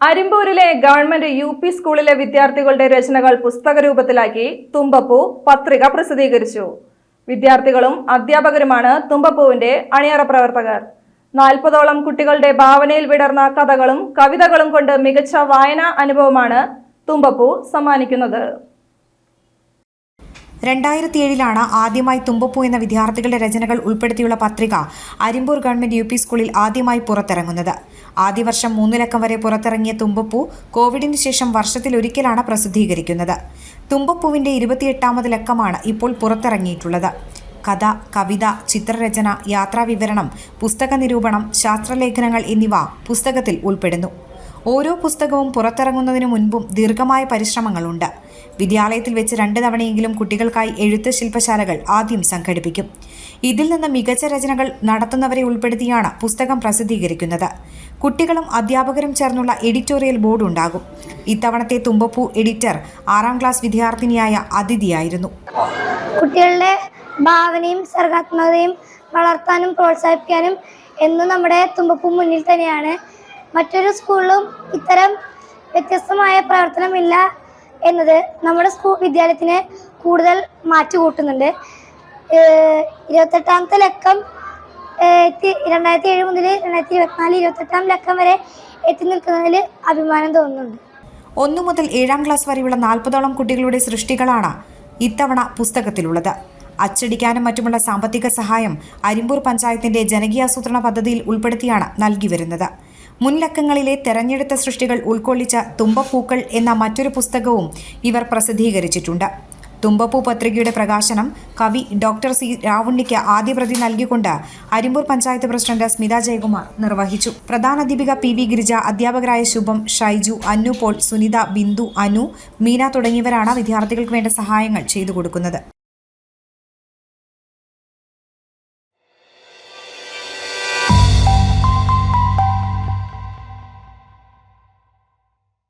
അരിമ്പൂരിലെ government U P സ്കൂളിലെ വിദ്യാർത്ഥികളുടെ രചനകൾ പുസ്തക രൂപത്തിലാക്കി തുമ്പപ്പൂ പത്രിക പ്രസിദ്ധീകരിച്ചു. വിദ്യാർത്ഥികളും അധ്യാപകരുമാണ് തുമ്പപ്പൂവിന്റെ അണിയറ പ്രവർത്തകർ. നാൽപ്പതോളം കുട്ടികളുടെ ഭാവനയിൽ വിടർന്ന കഥകളും കവിതകളും കൊണ്ട് മികച്ച വായനാ അനുഭവമാണ് തുമ്പപ്പൂ സമ്മാനിക്കുന്നത്. രണ്ടായിരത്തി ഏഴിലാണ് ആദ്യമായി തുമ്പപ്പൂ എന്ന വിദ്യാർത്ഥികളുടെ രചനകൾ ഉൾപ്പെടുത്തിയുള്ള പത്രിക അരിമ്പൂർ ഗവൺമെന്റ് യു സ്കൂളിൽ ആദ്യമായി പുറത്തിറങ്ങുന്നത്. ആദ്യ വർഷം മൂന്നിലക്കം വരെ പുറത്തിറങ്ങിയ തുമ്പപ്പൂ കോവിഡിന് ശേഷം വർഷത്തിൽ ഒരിക്കലാണ് പ്രസിദ്ധീകരിക്കുന്നത്. തുമ്പപ്പൂവിന്റെ ഇരുപത്തിയെട്ടാമത് ലക്കമാണ് ഇപ്പോൾ പുറത്തിറങ്ങിയിട്ടുള്ളത്. കഥ കവിത ചിത്രരചന യാത്രാവിവരണം പുസ്തക നിരൂപണം ശാസ്ത്രലേഖനങ്ങൾ എന്നിവ പുസ്തകത്തിൽ ഉൾപ്പെടുന്നു. ഓരോ പുസ്തകവും പുറത്തിറങ്ങുന്നതിനു മുൻപും ദീർഘമായ പരിശ്രമങ്ങളുണ്ട്. വിദ്യാലയത്തിൽ വെച്ച് രണ്ട് തവണയെങ്കിലും കുട്ടികൾക്കായി എഴുത്ത് ശില്പശാലകൾ ആദ്യം സംഘടിപ്പിക്കും. ഇതിൽ നിന്ന് മികച്ച രചനകൾ നടത്തുന്നവരെ ഉൾപ്പെടുത്തിയാണ് പുസ്തകം പ്രസിദ്ധീകരിക്കുന്നത്. കുട്ടികളും അധ്യാപകരും ചേർന്നുള്ള എഡിറ്റോറിയൽ ബോർഡ് ഉണ്ടാകും ഇത്തവണത്തെ തുമ്പപ്പൂ എഡിറ്റർ ആറാം ക്ലാസ് വിദ്യാർത്ഥിനിയായ അതിഥിയായിരുന്നു. കുട്ടികളുടെ ഭാവനയും സർഗാത്മകതയും വളർത്താനും പ്രോത്സാഹിപ്പിക്കാനും എന്നും നമ്മുടെ തുമ്പപ്പൂ മുന്നിൽ തന്നെയാണ് മറ്റൊരു സ്കൂളിലും ഇത്തരം വ്യത്യസ്തമായ പ്രവർത്തനമില്ല എന്നത് നമ്മുടെ സ്കൂൾ വിദ്യാലയത്തിന് കൂടുതൽ മാറ്റി കൂട്ടുന്നുണ്ട് ഇരുപത്തെട്ടാമത്തെ ലക്കം രണ്ടായിരത്തി ഏഴ് മുതൽ രണ്ടായിരത്തി ഇരുപത്തിനാല് ഇരുപത്തെട്ടാം ലക്കം വരെ എത്തി നിൽക്കുന്നതിൽ അഭിമാനം തോന്നുന്നുണ്ട്. ഒന്നു മുതൽ ഏഴാം ക്ലാസ് വരെയുള്ള നാൽപ്പതോളം കുട്ടികളുടെ സൃഷ്ടികളാണ് ഇത്തവണ പുസ്തകത്തിലുള്ളത്. അച്ചടിക്കാനും മറ്റുമുള്ള സാമ്പത്തിക സഹായം അരിമ്പൂർ പഞ്ചായത്തിന്റെ ജനകീയാസൂത്രണ പദ്ധതിയിൽ ഉൾപ്പെടുത്തിയാണ് നൽകി വരുന്നത്. മുൻലക്കങ്ങളിലെ തെരഞ്ഞെടുത്ത സൃഷ്ടികൾ ഉൾക്കൊള്ളിച്ച തുമ്പപ്പൂക്കൾ എന്ന മറ്റൊരു പുസ്തകവും ഇവർ പ്രസിദ്ധീകരിച്ചിട്ടുണ്ട്. തുമ്പപ്പൂ പത്രികയുടെ പ്രകാശനം കവി ഡോക്ടർ സി. രാവുണ്ണിക്ക് ആദ്യ പ്രതി നൽകിക്കൊണ്ട് അരിമ്പൂർ പഞ്ചായത്ത് പ്രസിഡന്റ് സ്മിത ജയകുമാർ നിർവഹിച്ചു. പ്രധാന അധ്യാപിക പി. വി. ഗിരിജ അധ്യാപകരായ ശുഭം ഷൈജു അന്നു പോൾ സുനിത ബിന്ദു അനു മീന തുടങ്ങിയവരാണ് വിദ്യാർത്ഥികൾക്ക് വേണ്ട സഹായങ്ങൾ ചെയ്തു കൊടുക്കുന്നത്.